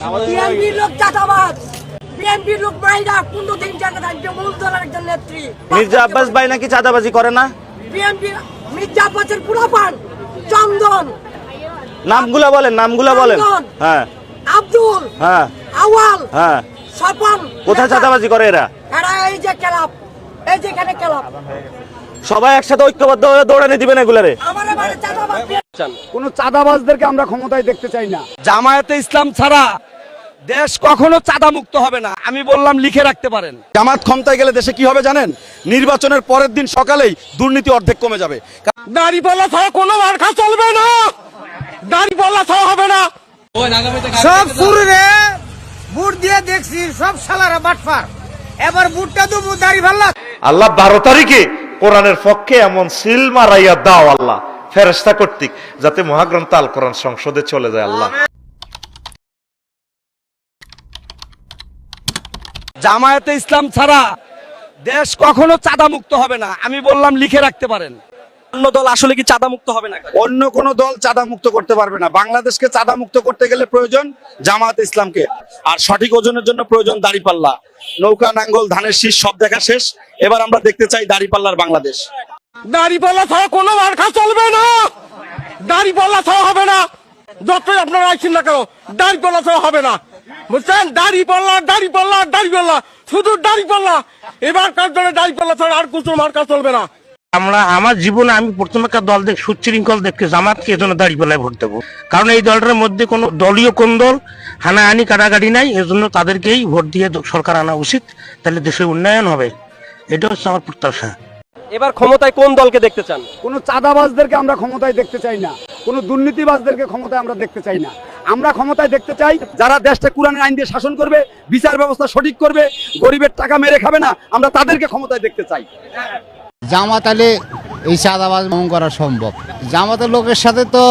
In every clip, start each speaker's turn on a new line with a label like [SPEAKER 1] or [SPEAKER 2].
[SPEAKER 1] বিএনপির লোক চাটাবাজ বিএনপির লোক মাইরা পনেরো দিন জায়গা থাকবে মূল দলের একজন নেত্রী।
[SPEAKER 2] মির্জা আব্বাস ভাই নাকি চাঁদাবাজি করে না?
[SPEAKER 1] বিএনপি মির্জা আব্বাসের পুরাপান চন্দন।
[SPEAKER 2] নামগুলা বলেন নামগুলা বলেন। হ্যাঁ।
[SPEAKER 1] আব্দুল
[SPEAKER 2] হ্যাঁ।
[SPEAKER 1] আওয়াল
[SPEAKER 2] হ্যাঁ।
[SPEAKER 1] স্বপন
[SPEAKER 2] কোথায় চাঁদাবাজি করে এরা?
[SPEAKER 1] এরা এই যে ক্লাব এই যে এখানে ক্লাব।
[SPEAKER 2] সবাই একসাথে ঐক্যবদ্ধ হয়ে দৌড়ানি দিবেন এগুলারে।
[SPEAKER 1] আমার
[SPEAKER 3] কোন চাঁদাবাজদেরকে আমরা ক্ষমতায় দেখতে চাই না।
[SPEAKER 4] জামায়াতে ইসলাম ছাড়া দেশ কখনো চাঁদা মুক্ত হবে না। আমি বললাম লিখে রাখতে পারেন।
[SPEAKER 3] জামাত ক্ষমতায় গেলে দেশে কি হবে জানেন? নির্বাচনের পরের দিন সকালেই দুর্নীতি অর্ধেক কমে যাবে।
[SPEAKER 4] দাড়ি পাল্লা ছাড়া কোনো মার্কা চলবে না। দাড়ি পাল্লা ছাড়া হবে না।
[SPEAKER 5] সব পুরুরে বুট দিয়ে দেখছি সব শালারা বাটফার এবার বুটটা দেবো দাড়ি ভাল্লা
[SPEAKER 6] আল্লাহ বারো তারিখে কোরআনের পক্ষে এমন সিল মারাইয়া দাও আল্লাহ ফেরেস্তা কর্তৃক যাতে মহাগ্রন্থ আল কোরআন সংসদে চলে যায় আল্লাহ।
[SPEAKER 4] জামায়াতে ইসলাম ছাড়া দেশ কখনো চাঁদা মুক্ত হবে না। আমি বললাম লিখে রাখতে পারেন। অন্য দল আসলে কি চাঁদা মুক্ত হবে না?
[SPEAKER 3] অন্য কোন দল চাঁদা মুক্ত করতে পারবে না। বাংলাদেশকে চাঁদা মুক্ত করতে গেলে প্রয়োজন জামাত ইসলামকে। আর সঠিক ওজনের জন্য প্রয়োজন দাড়িপাল্লা। নৌকা নাঙ্গল ধানের শীষ সব দেখা শেষ। এবার আমরা দেখতে চাই দাড়িপাল্লার বাংলাদেশ।
[SPEAKER 4] দাড়ি পাল্লা ছাড়া কোনো মার্কা চলবে না। দাড়ি পাল্লা ছাড়া হবে না। যতই আপনারা আইছেন না কেন দাড়ি পাল্লা ছাড়া হবে না। বুঝছেন? দাড়ি পাল্লা দাড়ি পাল্লা দাড়ি পাল্লা শুধু দাড়ি পাল্লা এবার কার জন্য দাড়ি পাল্লা ছাড়া আর কিছু মার্কা চলবে না।
[SPEAKER 7] আমরা, আমার জীবনে আমি প্রথম একটা দল দেখ সুশৃঙ্খল দেখতে জামাতকে এজন্য দাঁড়িয়ে বেলায় ভোট দেবো। কারণ এই দলটার মধ্যে কোনো দলীয় কোন দল হানাহানি, কাটাকাটি নাই। এজন্য তাদেরকেই ভোট দিয়ে সরকার আনা উচিত। তাহলে দেশের উন্নয়ন হবে। এটা হচ্ছে আমার প্রত্যাশা।
[SPEAKER 8] এবার ক্ষমতায় কোন দলকে দেখতে চান?
[SPEAKER 3] কোন চাঁদাবাজদেরকে আমরা ক্ষমতায় দেখতে চাই না। কোন দুর্নীতিবাজদেরকে ক্ষমতায় আমরা দেখতে চাই না। আমরা ক্ষমতায় দেখতে চাই যারা দেশটা কোরআনের আইন দিয়ে শাসন করবে বিচার ব্যবস্থা সঠিক করবে গরিবের টাকা মেরে খাবে না আমরা তাদেরকে ক্ষমতায় দেখতে চাই।
[SPEAKER 5] জামাত আলে এই চাঁদাবাজ মন করা সম্ভব। জামাতের লোকের সাথে তো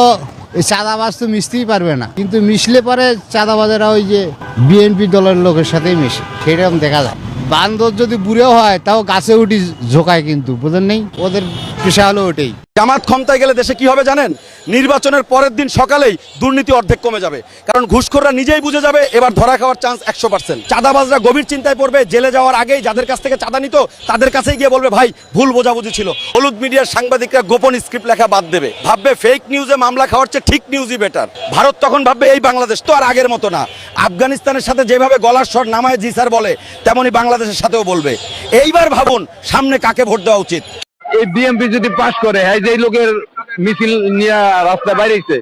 [SPEAKER 5] এই চাঁদাবাজ তো মিশতেই পারবে না। কিন্তু মিশলে পরে চাঁদাবাজেরা ওই যে বিএনপি দলের লোকের সাথেই মিশে। সেরকম দেখা যায়। বান্দর যদি বুড়েও হয় তাও গাছে উঠি ঝোকায় কিন্তু বুঝেন নেই? ওদের পেশা হলো ওটাই
[SPEAKER 3] জামাত ক্ষমতায় গেলে দেশে কি হবে জানেন? নির্বাচনের পরের দিন সকালেই দুর্নীতি অর্ধেক কমে যাবে। কারণ ঘুষখোররা নিজেই বুঝে যাবে, এবার ধরা খাওয়ার চান্স একশো পার্সেন্ট চাঁদাবাজরা গভীর চিন্তায় পড়বে, জেলে যাওয়ার আগেই যাদের কাছ থেকে চাঁদা নিত, তাদের কাছেই গিয়ে বলবে, ভাই, ভুল বোঝাবুঝি ছিল। হলুদ মিডিয়ার সাংবাদিকরা গোপন স্ক্রিপ্ট লেখা বাদ দেবে। ভাববে ফেক নিউজে মামলা খাওয়ার চেয়ে ঠিক নিউজই বেটার ভারত তখন ভাববে, এই বাংলাদেশ তো আর আগের মতো না। আফগানিস্তানের সাথে যেভাবে গলার স্বর নামায় জি স্যার বলে, তেমনি বাংলাদেশের সাথেও বলবে। এইবার ভাবুন, সামনে কাকে ভোট দেওয়া উচিত?
[SPEAKER 9] এই বিএমপি যদি পাস করে হ্যাঁ যে লোকের মিছিল নিয়ে রাস্তা বাইরেছে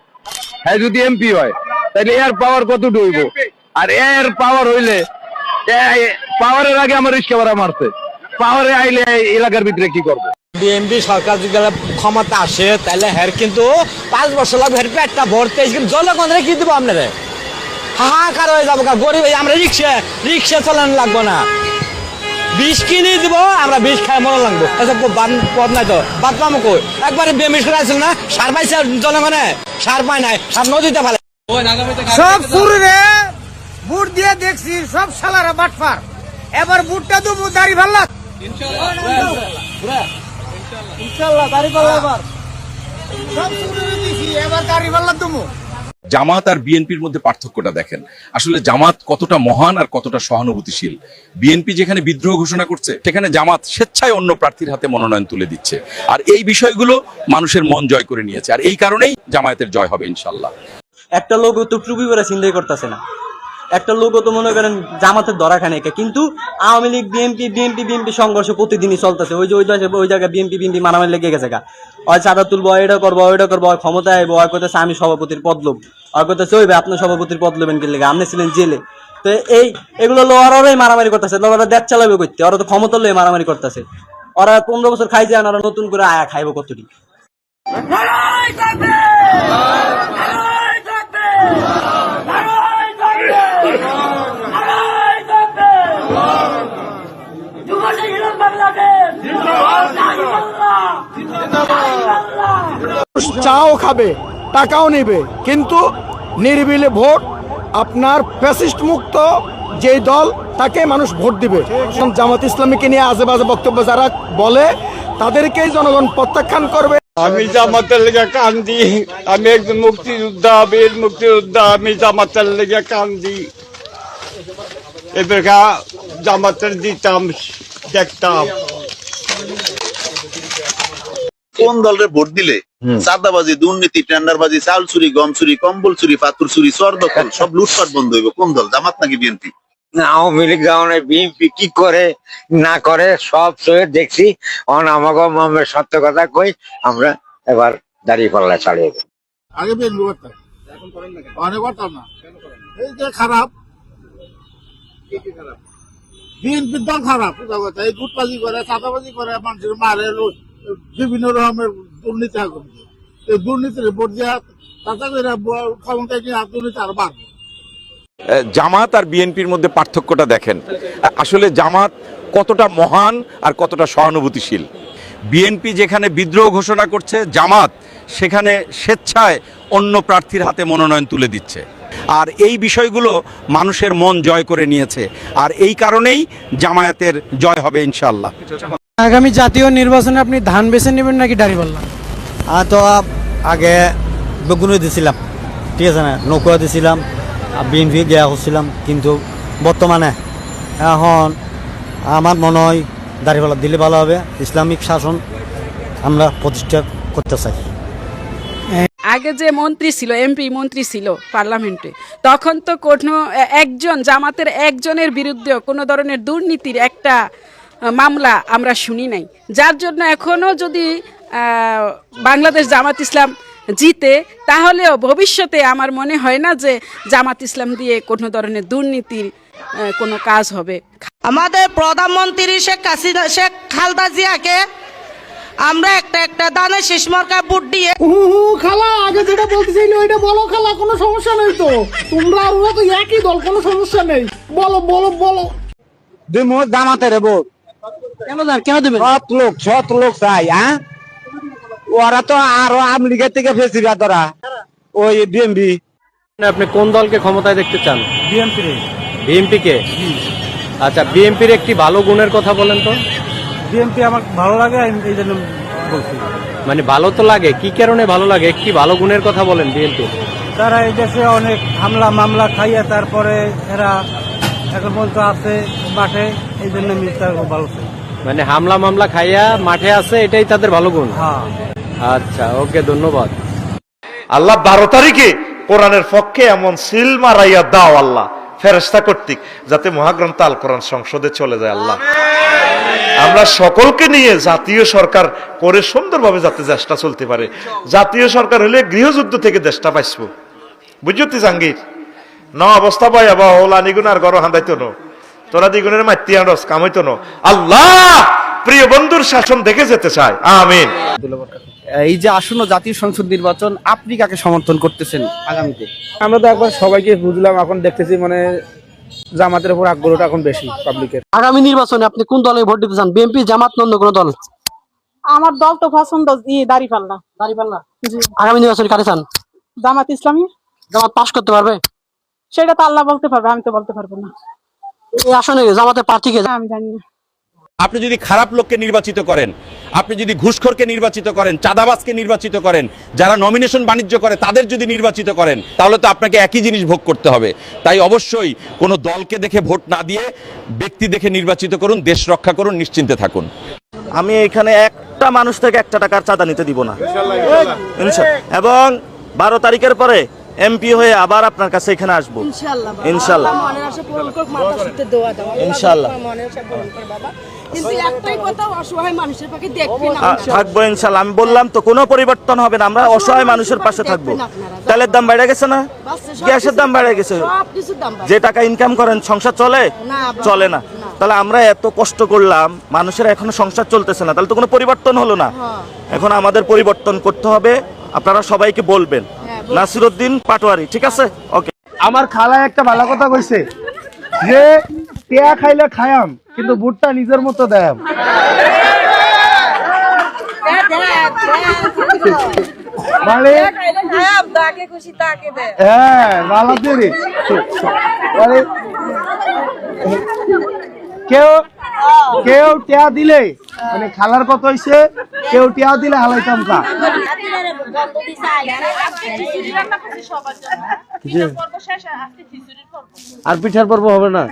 [SPEAKER 9] হ্যাঁ যদি এমপি হয়, তাহলে এর পাওয়ার কত ডুইব আর এর পাওয়ার হইলে পাওয়ারের আগে আমার রিক্সা ভাড়া মারছে। পাওয়ারে আইলে এলাকার ভিতরে কি করবে?
[SPEAKER 5] বিএনপি সরকার যদি ক্ষমতা আসে, তাহলে হ্যার কিন্তু পাঁচ বছর লাগবে হ্যার পেটটা ভরতে কিন্তু কি দেবো আপনারা? হাহাকার হয়ে যাব গরিব আমরা রিক্সা রিক্সা চালানো লাগবো না। বিষ কিনে দিব আমরা বিষ খাই মনে লাগবো। এসব বান- পথ নাই তো। বাদ পাবো কই? একবারে বেমিস করে আসল না সার পাইছে জনগণে সার পায় নাই সার নদীতে ফেলে। সব পুরুরে বুট দিয়ে দেখছি সব শালারা বাটফার এবার বুটটা দেবো দাড়ি ভাল্লা এবার। দাড়ি ভাল্লা দেবো
[SPEAKER 10] জামাত আর বিএনপির মধ্যে পার্থক্যটা দেখেন। আসলে জামাত কতটা মহান আর কতটা সহানুভূতিশীল। বিএনপি যেখানে বিদ্রোহ ঘোষণা করছে, সেখানে জামাত স্বেচ্ছায় অন্য প্রার্থীর হাতে মনোনয়ন তুলে দিচ্ছে। আর এই বিষয়গুলো মানুষের মন জয় করে নিয়েছে। আর এই কারণেই জামায়াতের জয় হবে ইনশাল্লাহ
[SPEAKER 8] একটা লোক তো টুপি করে চিন্তাই করতেছে না। একটা লোক তো মনে করেন জামাতের ধরা খানে কিন্তু Awami League BNP BNP BNP সংঘর্ষ প্রতিদিনই চলতেছে। ওই যে ওই জায়গায় ওই জায়গায় বিএনপি বিএনপি মারামারি লেগে গেছে গা। ওই চাঁদা তুলবো এটা করব ওইটা করব ক্ষমতায় আইবো ওই করতেছে আমি সভাপতির পদ লোভ ওই করতেছে ওই ভাই, আপনি সভাপতির পদ লোবেন কি লেগে আপনি ছিলেন জেলে। তো এই এগুলো লোয়ার ওরাই মারামারি করতেছে। ওরা দেশ চালাবে করতে ওরা তো ক্ষমতা লয়ে মারামারি করতেছে। ওরা পনেরো বছর খাইছে আর ওরা নতুন করে আয়া খাইবো কতটি
[SPEAKER 1] লড়াই থাকবে লড়াই থাকবে লড়াই থাকবে লড়াই থাকবে যুব সংগ্রাম বাংলাদেশ জিন্দাবাদ
[SPEAKER 4] চাও খাবে, টাকাও নেবে, কিন্তু নিরিবিলি ভোট আপনার ফ্যাসিস্ট মুক্ত যেই দল, তাকে মানুষ ভোট দিবে। জামাত ইসলামীকে নিয়ে আজে বাজে বক্তব্য যারা বলে,
[SPEAKER 9] তাদেরকেই জনগণ প্রত্যাখ্যান করবে।
[SPEAKER 11] আমি জামাতের লেগে কান্দি, আমি একজন মুক্তিযোদ্ধা, বীর মুক্তিযোদ্ধা, আমি জামাতের লেগে কান্দি। এবার জামাতের দিতাম, দেখতাম।
[SPEAKER 12] কোন দলের ভোট দিলে চাঁদাবাজি দুর্নীতি টেন্ডারবাজি চাল চুরি গম চুরি কম্বল চুরি পাথর চুরি চর দখল সব লুটপাট বন্ধ হইব। কোন দল? জামাত নাকি বিএনপি?
[SPEAKER 13] আওয়ামী লীগ বিএনপি কি করে না করে সব সয়ে দেখছি। অন আমাকে মামের সত্য কথা কই আমরা এবার দাঁড়িয়ে পাল্লা চালিয়ে দেব।
[SPEAKER 14] আগে বিএনপি করতাম। অনেক করতাম না। এই যে খারাপ। বিএনপির দল খারাপ। কথা এই গুটবাজি করে চাঁদাবাজি করে মানুষের মারে বিভিন্ন রকমের দুর্নীতি করছে এই দুর্নীতির দেওয়া তাতে করে ক্ষমতা নিয়ে দুর্নীতি আর বাড়বে।
[SPEAKER 3] জামাত আর বিএনপির মধ্যে পার্থক্যটা দেখেন। আসলে জামাত কতটা মহান আর কতটা সহানুভূতিশীল। বিএনপি যেখানে বিদ্রোহ ঘোষণা করছে, জামাত সেখানে স্বেচ্ছায় অন্য প্রার্থীর হাতে মনোনয়ন তুলে দিচ্ছে। আর এই বিষয়গুলো মানুষের মন জয় করে নিয়েছে। আর এই কারণেই জামায়াতের জয় হবে ইনশাল্লাহ
[SPEAKER 15] আগামী জাতীয় নির্বাচনে আপনি ধান বেছে নেবেন নাকি দাঁড়িপাল্লা
[SPEAKER 13] তো আগে বেগুনে দিছিলাম ঠিক আছে না? নৌকা দিছিলাম বিএনপি দেওয়া করছিলাম কিন্তু বর্তমানে এখন আমার মনে হয় দাঁড়িপাল্লা দিলে ভালো হবে। ইসলামিক শাসন আমরা প্রতিষ্ঠা করতে চাই।
[SPEAKER 15] আগে যে মন্ত্রী ছিল এমপি মন্ত্রী ছিল পার্লামেন্টে তখন তো কোনো একজন জামাতের একজনের বিরুদ্ধে কোনো ধরনের দুর্নীতির একটা মামলা আমরা শুনি নাই। যার জন্য এখনও যদি বাংলাদেশ জামাত ইসলাম জিতে তাহলেও ভবিষ্যতে আমার মনে হয় না যে জামাত ইসলাম দিয়ে কোনো ধরনের দুর্নীতির কোনো কাজ হবে।
[SPEAKER 16] আমাদের প্রধানমন্ত্রী শেখ হাসিনা শেখ খালদা জিয়াকে আমরা একটা একটা দানে শেষ মার্কা বুট দিয়ে
[SPEAKER 15] খালা আগে যেটা বলতেছিল ওইটা বলো খালা কোনো সমস্যা নেই তো। তোমরা আর ওরা তো একই দল কোনো সমস্যা নেই। বলো বলো বলো।
[SPEAKER 13] দিমু জামাতে রে ভোট
[SPEAKER 15] কেন দেন কেন দেবেন?
[SPEAKER 13] সৎ লোক সৎ লোক চাই হ্যাঁ ওরা তো আরও আওয়ামী লীগের থেকে তোরা ওই বিএমপি
[SPEAKER 17] আপনি কোন দলকে ক্ষমতায় দেখতে চান? বিএনপি বিএনপি কে? আচ্ছা বিএনপির একটি ভালো গুণের কথা বলেন তো।
[SPEAKER 15] বিএনপি আমার ভালো লাগে এই জন্য বলছি।
[SPEAKER 17] মানে ভালো তো লাগে কি কারণে ভালো লাগে? একটি ভালো গুণের কথা বলেন বিএনপি
[SPEAKER 15] তারা এই দেশে অনেক হামলা মামলা খাইয়ে তারপরে এরা এখন পর্যন্ত আছে মাঠে এই জন্য তার ভালো
[SPEAKER 17] মানে হামলা মামলা খাইয়া মাঠে আছে এটাই তাদের ভালো গুণ?
[SPEAKER 15] হ্যাঁ।
[SPEAKER 17] আচ্ছা ওকে ধন্যবাদ।
[SPEAKER 6] আল্লাহ বারো তারিখে কোরআনের পক্ষে এমন সিল মারাইয়া দাও আল্লাহ ফেরেস্তা কর্তৃক যাতে মহাগ্রন্থ আল কোরআন সংসদে চলে যায় আল্লাহ। আমরা সকলকে নিয়ে জাতীয় সরকার করে সুন্দরভাবে যাতে দেশটা চলতে পারে। জাতীয় সরকার হলে গৃহযুদ্ধ থেকে দেশটা পাইসব বুঝতে জাঙ্গির ন অবস্থা পাই আবার ওলা নিগুণ আর গড় হান্দাইতো ন। তোরা দ্বিগুণের মাইতি আনস কামাইতো ন। আল্লাহ! প্রিয় বন্ধুর শাসন দেখে যেতে চায় আমিন।
[SPEAKER 17] এই যে আসন্ন জাতীয় সংসদ নির্বাচন আপনি কাকে সমর্থন করতেছেন আগামীতে?
[SPEAKER 15] আমরা তো একবার সবাইকে বুঝলাম এখন দেখতেছি মানে জামাতের উপর আগ্রহটা এখন বেশি পাবলিকের।
[SPEAKER 16] আগামী নির্বাচনে আপনি কোন দলে ভোট দিতে চান? বিএনপি জামাত নন্দ কোন দল?
[SPEAKER 15] আমার দল তো পছন্দ দাঁড়িপাল্লা।
[SPEAKER 16] দাঁড়িপাল্লা? আগামী নির্বাচনে কারে চান?
[SPEAKER 15] জামাত ইসলামী।
[SPEAKER 16] জামাত পাশ করতে পারবে?
[SPEAKER 15] সেটা তো আল্লাহ বলতে পারবে আমি তো বলতে পারব না।
[SPEAKER 16] এই আসনে জামাতের প্রার্থীকে
[SPEAKER 15] আমি জানি না।
[SPEAKER 3] আপনি যদি খারাপ লোককে নির্বাচিত করেন আপনি যদি ঘুষখোরকে নির্বাচিত করেন চাঁদাবাজকে নির্বাচিত করেন যারা নমিনেশন বাণিজ্য করে তাদের যদি নির্বাচিত করেন তাহলে তো আপনাকে একই জিনিস ভোগ করতে হবে। তাই অবশ্যই কোনো দলকে দেখে ভোট না দিয়ে ব্যক্তি দেখে নির্বাচিত করুন দেশ রক্ষা করুন নিশ্চিন্তে থাকুন।
[SPEAKER 2] আমি এখানে একটা মানুষ থেকে একটা টাকার চাঁদা নিতে দিব না। এবং বারো তারিখের পরে এমপি হয়ে আবার আপনার কাছে এখানে আসব। ইনশাল্লাহ ইনশাল্লাহ থাকব ইনশাল্লাহ আমি বললাম তো কোনো পরিবর্তন হবে না আমরা অসহায় মানুষের পাশে থাকব। তেলের দাম বেড়ে গেছে না? গ্যাসের দাম বেড়ে গেছে। যে টাকা ইনকাম করেন সংসার চলে? চলে না। তাহলে আমরা এত কষ্ট করলাম মানুষের এখনও সংসার চলতেছে না। তাহলে তো কোনো পরিবর্তন হলো না। এখন আমাদের পরিবর্তন করতে হবে। আপনারা সবাইকে বলবেন। নাসিরুদ্দিন পাটোয়ারি, ঠিক আছে? ওকে
[SPEAKER 14] আমার খালা একটা ভালো কথা কইছে। যে টেয়া খাইলে খায়াম, কিন্তু বুটটা নিজের মতো দেয়াম। মানে হ্যাঁ মানে কেউ
[SPEAKER 18] কেউ টিয়া দিলে মানে খালার কত হইছে কেউ টিয়া দিলে হালাইতাম কা। আর পিঠার পর্ব হবে না?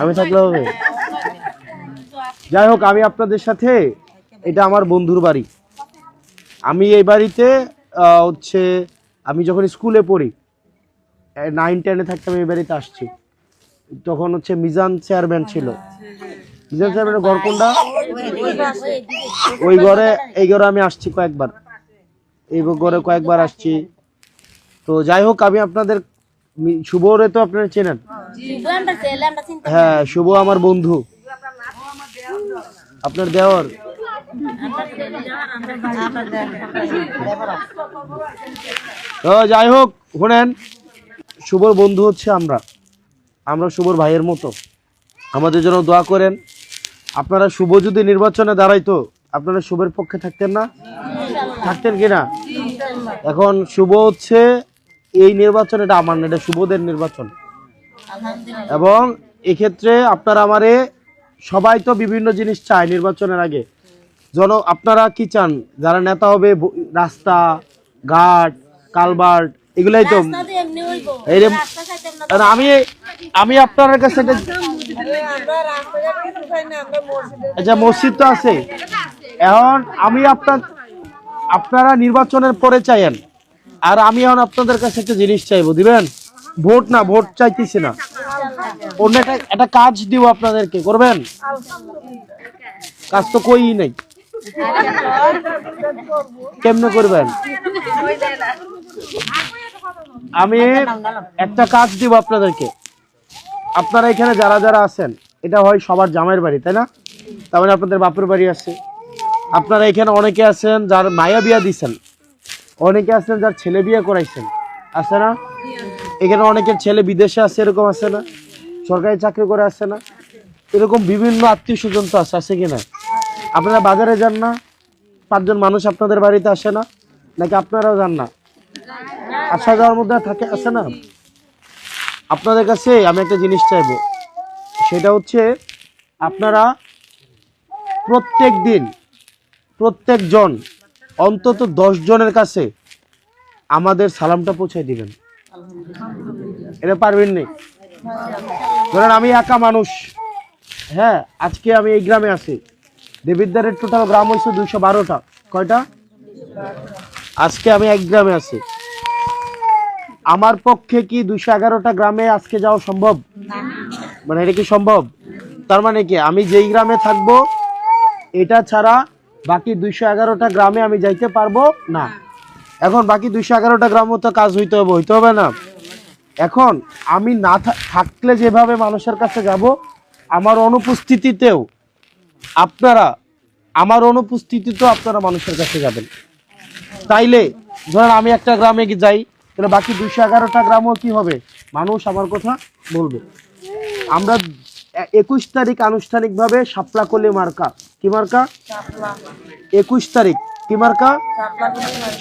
[SPEAKER 18] আমি থাকলে হবে। যাই হোক আমি আপনাদের সাথে এটা আমার বন্ধুর বাড়ি। আমি এই বাড়িতে আহ, হচ্ছে আমি যখন স্কুলে পড়ি নাইন টেনে থাকতাম এই বাড়িতে আসছি। তখন হচ্ছে মিজান চেয়ারম্যান ছিল। মিজান চেয়ারম্যানের ঘর কোনটা? ওই ঘরে, এই ঘরে আমি আসছি কয়েকবার। এই ঘরে কয়েকবার আসছি। তো যাই হোক, আমি আপনাদের শুভরে তো আপনারা চেনেন? হ্যাঁ শুভ আমার বন্ধু। আপনার দেওয়ার যাই হোক, শোনেন, শুভর বন্ধু হচ্ছে আমরা। আমরা শুভর ভাইয়ের মতো। আমাদের জন্য দোয়া করেন। আপনারা শুভ যদি নির্বাচনে দাঁড়াইতো আপনারা শুভের পক্ষে থাকতেন না? থাকতেন কিনা এখন শুভ হচ্ছে এই নির্বাচন এটা আমার না এটা শুভদের নির্বাচন। এবং এক্ষেত্রে আপনারা আমারে সবাই তো বিভিন্ন জিনিস চায় নির্বাচনের আগে। জন আপনারা কি চান? যারা নেতা হবে রাস্তা ঘাট কালবার্ট এগুলাই তো আমি আমি আপনার কাছে আচ্ছা মসজিদ তো আছে। এখন আমি আপনার আপনারা নির্বাচনের পরে চাইেন আর আমি এখন আপনাদের কাছে একটা জিনিস চাইব, দিবেন? ভোট না, ভোট চাইতেছি না। অন্য একটা একটা কাজ দিব আপনাদেরকে, করবেন? কাজ তো কই নাই। কেমনে করবেন? আমি একটা কাজ দিব আপনাদেরকে। আপনারা এখানে যারা যারা আছেন, এটা হয় সবার জামাইয়ের বাড়ি, তাই না? তার মানে আপনাদের বাপের বাড়ি আছে। আপনারা এখানে অনেকে আছেন যার মায়া বিয়া দিছেন, অনেকে আছেন যার ছেলে বিয়ে করাইছেন, আছে না? এখানে অনেকের ছেলে বিদেশে আছে, এরকম আছে না? সরকারি চাকরি করে আছে না? এরকম বিভিন্ন আত্মীয় স্বজন তো আছে আছে কিনা আপনারা বাজারে যান না? পাঁচজন মানুষ আপনাদের বাড়িতে আসে না? নাকি আপনারাও যান না? আসা যাওয়ার মধ্যে থাকে, আছে না? আপনাদের কাছে আমি একটা জিনিস চাইব। সেটা হচ্ছে আপনারা প্রত্যেক দিন প্রত্যেকজন অন্তত দশ জনের কাছে আমাদের সালামটা পৌঁছে দিবেন। এটা পারবেন নি? ধরেন আমি একা মানুষ। হ্যাঁ আজকে আমি এই গ্রামে আছি। দেবিদ্বারের টোটাল গ্রাম হয়েছে দুইশো বারোটা। কয়টা? আজকে আমি এক গ্রামে আছি। আমার পক্ষে কি দুইশো এগারোটা গ্রামে আজকে যাওয়া সম্ভব? মানে এটা কি সম্ভব? তার মানে কি আমি যেই গ্রামে থাকব এটা ছাড়া বাকি দুইশো এগারোটা গ্রামে আমি যাইতে পারব না। এখন বাকি দুইশো এগারোটা গ্রামও তো কাজ হইতে হবে হইতে হবে না। এখন আমি না থাকলে যেভাবে মানুষের কাছে যাব আমার অনুপস্থিতিতেও আপনারা আমার অনুপস্থিতিতেও আপনারা মানুষের কাছে যাবেন। তাইলে ধরেন আমি একটা গ্রামে যাই তাহলে বাকি দুইশো এগারোটা গ্রামও কি হবে? মানুষ আমার কথা বলবে। আমরা একুশ তারিখ আনুষ্ঠানিকভাবে সাপলাকলি মার্কা। কি মার্কা? একুশ তারিখ। কি মার্কা?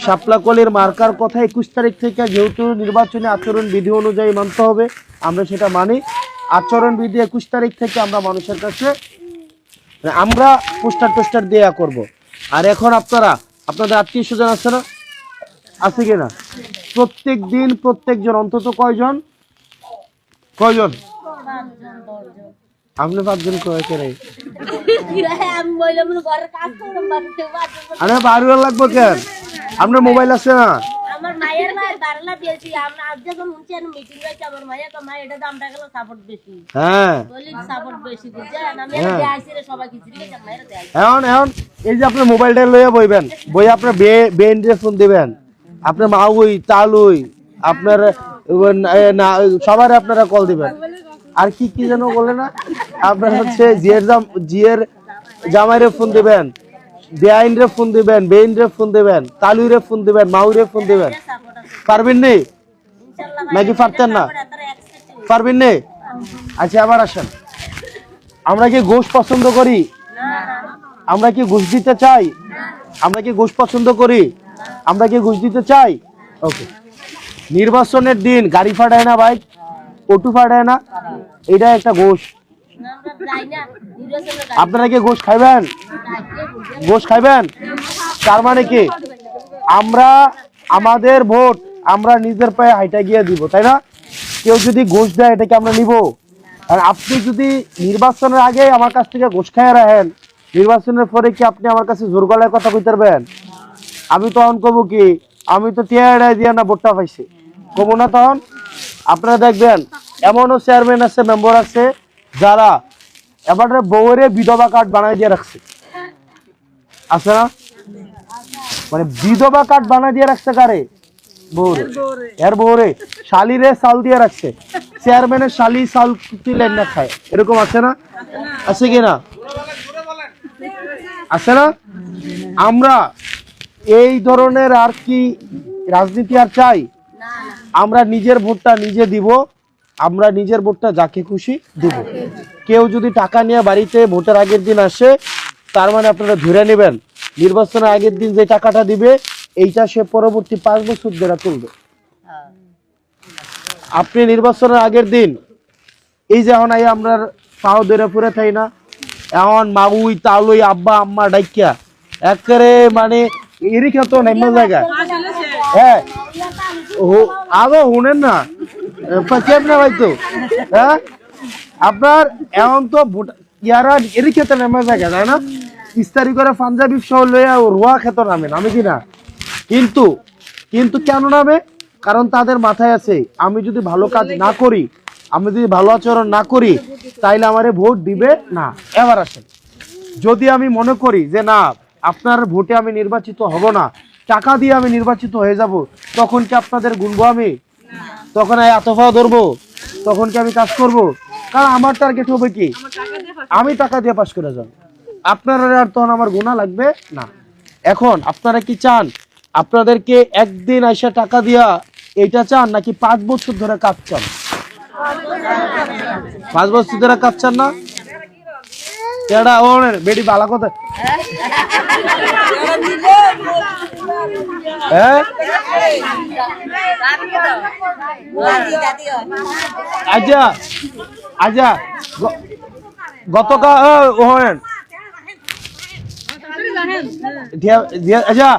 [SPEAKER 18] শাপলাকলির মার্কার কথা একুশ তারিখ থেকে যেহেতু নির্বাচনী আচরণ বিধি অনুযায়ী মানতে হবে, আমরা সেটা মানি। আচরণ বিধি একুশ তারিখ থেকে আমরা মানুষের কাছে মানে আমরা পোস্টার টোস্টার দেয়া করব। আর এখন আপনারা, আপনাদের আত্মীয় স্বজন আছে না? আছে কিনা? প্রত্যেক দিন প্রত্যেকজন অন্তত কয়জন? কয়জন? আপনি পাঁচজন আরে বারো লাগবে কেন? আপনার মোবাইল আছে না?
[SPEAKER 19] আমার মায়ের মায়ের ধারণা দিয়েছি আমরা আজ যখন আমি মিটিং রয়েছে আমার মায়ের মায়ের এটা দামটা গেল সাপোর্ট বেশি।
[SPEAKER 18] হ্যাঁ।
[SPEAKER 19] বলি সাপোর্ট বেশি আমি
[SPEAKER 18] হ্যাঁ।
[SPEAKER 19] রে সবাই কিছু মায়ের দেয়
[SPEAKER 18] এখন এখন এই যে আপনার মোবাইলটা লইয়া বইবেন বই আপনার বে বেন ফোন দিবেন। আপনার মাউই তালুই আপনার সবার আপনারা কল দিবেন। আর কি কি যেন বলে না? আপনার হচ্ছে জিয়ের জাম জিয়ের জামাইরে ফোন দিবেন বেআইন রে ফোন দিবেন বেইন রে ফোন দিবেন তালুই রে ফোন দিবেন মাউরে ফোন দিবেন। পারবেন নি? নাকি পারতেন না? পারবেন নি? আচ্ছা আবার আসেন। আমরা কি গোশ পছন্দ করি? আমরা কি ঘুষ দিতে চাই? আমরা কি ঘুষ পছন্দ করি? আমরা কি ঘুষ দিতে চাই? ওকে নির্বাচনের দিন গাড়ি ফাটায় না বাইক? অটো ফাটায় না? এটা একটা ঘুষ। আপনারা কি ঘুষ খাইবেন? ঘুষ খাইবেন? তার মানে কি? আমরা আমাদের ভোট আমরা নিজের পায়ে হাইটা গিয়ে দিব তাই না? কেউ যদি ঘুষ দেয় এটাকে আমরা নিব। আর আপনি যদি নির্বাচনের আগে আমার কাছ থেকে ঘুষ খাইয়া রাখেন নির্বাচনের পরে কি আপনি আমার কাছে জোর গলায় কথা কইতে পারবেন? আমি তখন কব কি, আমি তো টিয়ার দিয়ে না ভোটটা পাইছি। কব না তখন? আপনারা দেখবেন, এমনও চেয়ারম্যান আছে মেম্বার আছে, যারা এবারে বউরে বিধবা কার্ড বানাই দিয়ে রাখছে। আছে না? মানে বিধবা কার্ড বানাই দিয়ে রাখছে কারে? বউরে। এর বউরে। শালিরে সাল দিয়ে রাখছে। চেয়ারম্যানের শালি সাল তুলেন না খায়? এরকম আছে না? আছে কি না? আছে না? আমরা এই ধরনের আর কি রাজনীতি আর চাই? আমরা নিজের ভোটটা নিজে দিব আমরা নিজের ভোটটা যাকে খুশি দিব। কেউ যদি টাকা নিয়ে বাড়িতে ভোটের আগের দিন আসে তার মানে আপনারা ধরে নেবেন নির্বাচনের আগের দিন যে টাকাটা দিবে এইটা সে পরবর্তী পাঁচ বছর ধরে তুলবে। আপনি নির্বাচনের আগের দিন এই যে এখন আই আমরা পাও ধরে ফুরে থাই না এখন মাগুই তালুই আব্বা আম্মা ডাইকিয়া একেবারে মানে এরই খেতো নেম্য জায়গা হ্যাঁ। ও- আরও শুনেন না। পা- কেমনে হয়তো হ্যাঁ? আপনার এখন তো ইয়ারা এরই খেতে নেমে জায়গা তাই না? ইস্তারি করে পাঞ্জাবি সহ লইয়া রোয়া খেত নামে নামে কি না? কিন্তু কিন্তু কেন নামে? কারণ তাদের মাথায় আছে আমি যদি ভালো কাজ না করি আমি যদি ভালো আচরণ না করি তাইলে আমারে ভোট দিবে না। এবার আসেন। যদি আমি মনে করি যে না আপনার ভোটে আমি নির্বাচিত হব না। টাকা দিয়ে আমি নির্বাচিত হয়ে যাব। তখন কি আপনাদের গুনবো আমি? তখন আমি আতফা ধরবো। তখন কি আমি কাজ করব? কারণ আমার টার্গেট হবে কি? আমি টাকা দিয়ে পাশ করে যাব। আপনারা আর তখন আমার গুণা লাগবে না। এখন আপনারা কি চান? আপনাদেরকে একদিন আইসা টাকা দিয়া এটা চান নাকি পাঁচ বছর ধরে কাজ চান? পাঁচ বছর ধরে কাজ চান না? বেটি, বালা কথা আচ্ছা আচ্ছা গতকাল আচ্ছা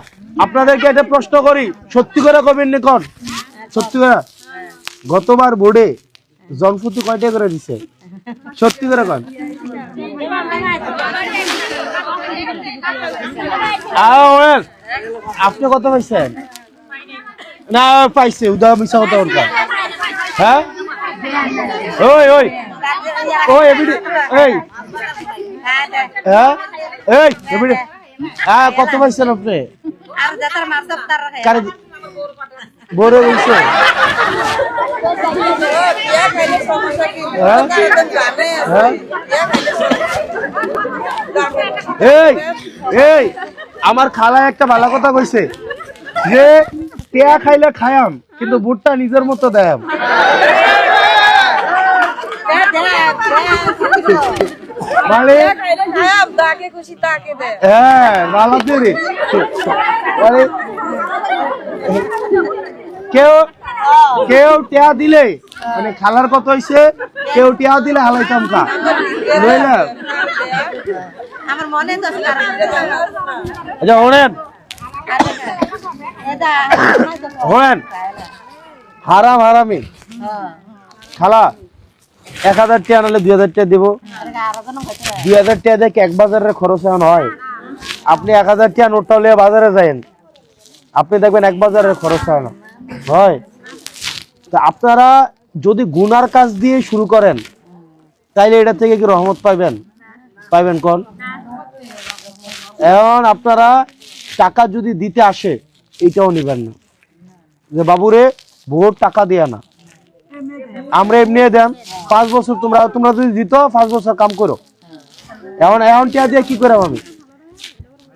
[SPEAKER 18] আপনাদেরকে একটা প্রশ্ন করি, সত্যি করে কবেন নিকন সত্যি করে? গতবার বোর্ডে জনফুতি কয়টা করে দিছে? সত্যি করে কন। আপনি কত পাইছেন? না, পাইছে উদা মিশা বলকা হ্যাঁ। ওই ওই। ওই এবিডি এই। হ্যাঁ? এই এবিডি হ্যাঁ কত পাইছেন আপনি? বড় হ্যাঁ? হ্যাঁ? এই এই, আমার খালা একটা ভালো কথা কইছে যে, টেয়া খাইলে খায়াম, কিন্তু বুটটা নিজের মতো দেয়াম। মানে হ্যাঁ মানে দিলে মানে খালার কত হইছে, কেউ টিয়া দিলে হালাইতাম কা নইলে
[SPEAKER 20] আমার মনে তো
[SPEAKER 18] আচ্ছা হনেন হনেন হারাম হারামি। খালা এক হাজার টাকা নাহলে দুই হাজার টাকা দিব। দুই হাজার টাকা কি এক বাজারের খরচ এখন হয়। আপনি এক হাজার টাকা নোটটা হলে বাজারে যায়েন আপনি দেখবেন এক বাজারের খরচ হয় না। হয়। তা আপনারা যদি গুনার কাজ দিয়ে শুরু করেন তাইলে এটা থেকে কি রহমত পাইবেন? পাইবেন কোন? এখন আপনারা টাকা যদি দিতে আসে, এইটাও নিবেন না। যে বাবুরে ভোট টাকা দিয়ে না। আমরা এমনি দেন, পাঁচ বছর তোমরা তোমরা যদি দিত, পাঁচ বছর কাম করো। এখন এখন টিয়া দিয়ে কি করে আমি?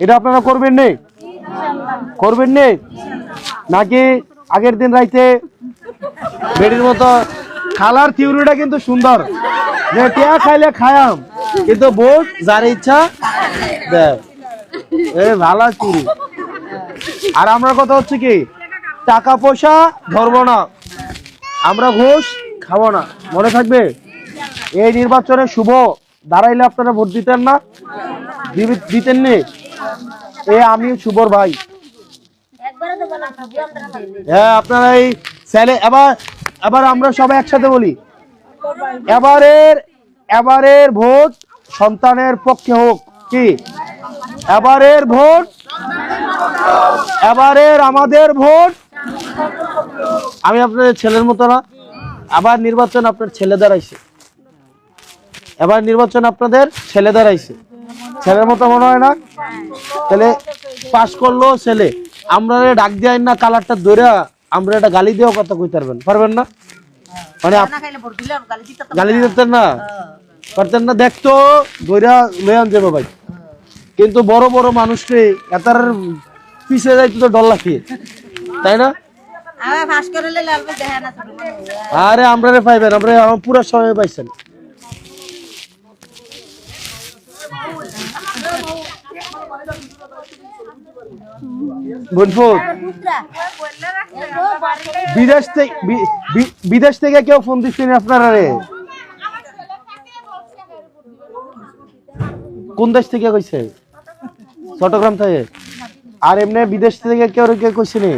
[SPEAKER 18] এটা আপনারা করবেন নেই? করবেন নেই? নাকি আগের দিন রাইতে বেডির মতো খালার থিওরিটা কিন্তু সুন্দর। যে টিয়া খাইলে খায়াম। কিন্তু ভোট যার ইচ্ছা ভালো চুরি। আর আমরা কথা হচ্ছে কি? টাকা পয়সা ধরবো না। আমরা ঘুষ খাব না। মনে থাকবে? এই নির্বাচনে শুভ। দাঁড়াইলে আপনারা ভোট দিতেন না। দিতেন নি এ আমি শুভর ভাই। হ্যাঁ আপনারা এই স্যালে এবার এবার আমরা সবাই একসাথে বলি। এবারের এবারের ভোট সন্তানের পক্ষে হোক কি? এবারের ভোট? এবারের আমাদের ভোট? আমি আপনাদের ছেলের মতো না আবার নির্বাচন আপনার ছেলে দাঁড়াইছে। এবার নির্বাচন আপনাদের ছেলে দাঁড়াইছে। ছেলের মতো মনে হয় না? তাহলে পাশ করল ছেলে। আমরা ডাক দিয়ে না কালারটা ধরে আমরা এটা গালি দিয়েও কথা কইতে পারবেন পারবেন না? মানে গালি দিতেন না? পারতেন না দেখতো ধৈরা লয়ে আন যাব ভাই। কিন্তু বড় বড় মানুষকে এতার পিছে যাইতো তো ডর লাফিয়ে তাই না? আরে আমরা রে পাইবেন আমরা আমার পুরো সময় পাইছেন। বিদেশ থেকে বিদেশ থেকে কেউ ফোন দিচ্ছেন আপনারা রে। কোন দেশ থেকে কইছে? চট্টগ্রাম থেকে। আর এমনি বিদেশ থেকে কেউ কেউ কইছে নি?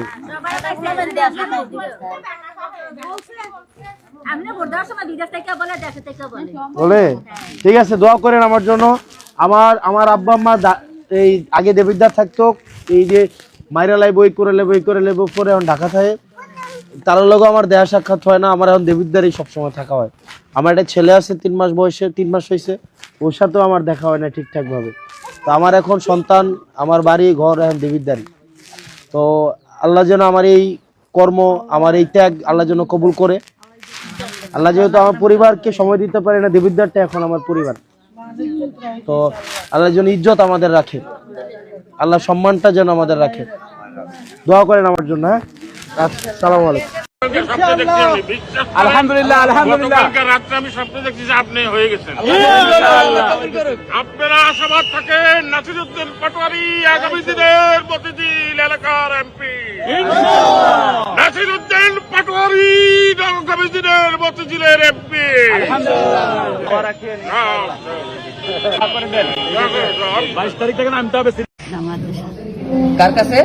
[SPEAKER 19] বলে
[SPEAKER 18] ঠিক আছে দোয়া করেন আমার জন্য। আমার আমার আব্বা আম্মা এই আগে দেবিদ্দার থাকতো এই যে মাইরা বই করে লেবো করে লেবো পরে এখন ঢাকা থাকে। তার লোক আমার দেহা সাক্ষাৎ হয় না আমার এখন দেবিদ্দারই সবসময় থাকা হয়। আমার একটা ছেলে আছে তিন মাস বয়সে তিন মাস হয়েছে ওর সাথেও আমার দেখা হয় না ঠিকঠাকভাবে। তো আমার এখন সন্তান আমার বাড়ি ঘর এখন দেবিদ্দারি তো আল্লাহ যেন আমার এই কর্ম আমার এই ত্যাগ আল্লাহ যেন কবুল করে। আল্লাহ যেহেতু আমার পরিবারকে সময় দিতে পারে না দেবিদ্দারটা এখন আমার পরিবার। তো আল্লাহ যেন ইজ্জত আমাদের রাখে। আল্লাহ সম্মানটা যেন আমাদের রাখে। দোয়া করেন আমার জন্য হ্যাঁ? আচ্ছা, সালাম আলাইকুম।
[SPEAKER 7] আলহামদুলিল্লাহ আলহামদুলিল্লাহ।
[SPEAKER 4] রাত্রে আমি স্বপ্নে দেখছি যে আপনি হয়ে গেছেন। আপনারা আশাবাদ থাকেন নাসিরুদ্দিন পাটোয়ারি আগামী দিনের প্রতিদিন এলাকার এমপি নাসিরুদ্দিন পাটোয়ারি আগামী দিনের মতিঝিলের এমপি
[SPEAKER 7] বাইশ তারিখ থেকে নামতে হবে
[SPEAKER 5] কার কাছে?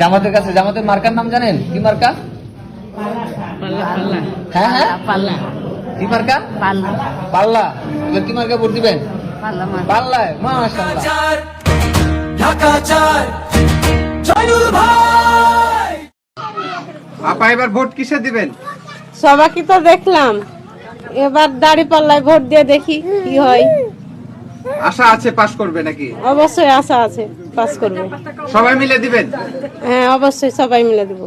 [SPEAKER 5] জামাতের কাছে। জামাতের মার্কার নাম জানেন? কি মার্কা? হ্যাঁ হ্যাঁ? কি মার্কা? পাল্লা। এবার কি মার্কা ভোট দিবেন? পাল্লায় মাশাআল্লাহ।
[SPEAKER 14] আপা এবার ভোট কিসে দিবেন?
[SPEAKER 21] সবাইকে তো দেখলাম। এবার দাড়ি পাল্লায় ভোট দিয়ে দেখি কি হয়।
[SPEAKER 14] আশা আছে পাশ করবে নাকি?
[SPEAKER 21] অবশ্যই আশা আছে পাস করবে।
[SPEAKER 14] সবাই মিলে দিবেন?
[SPEAKER 21] হ্যাঁ অবশ্যই সবাই মিলে দেবো।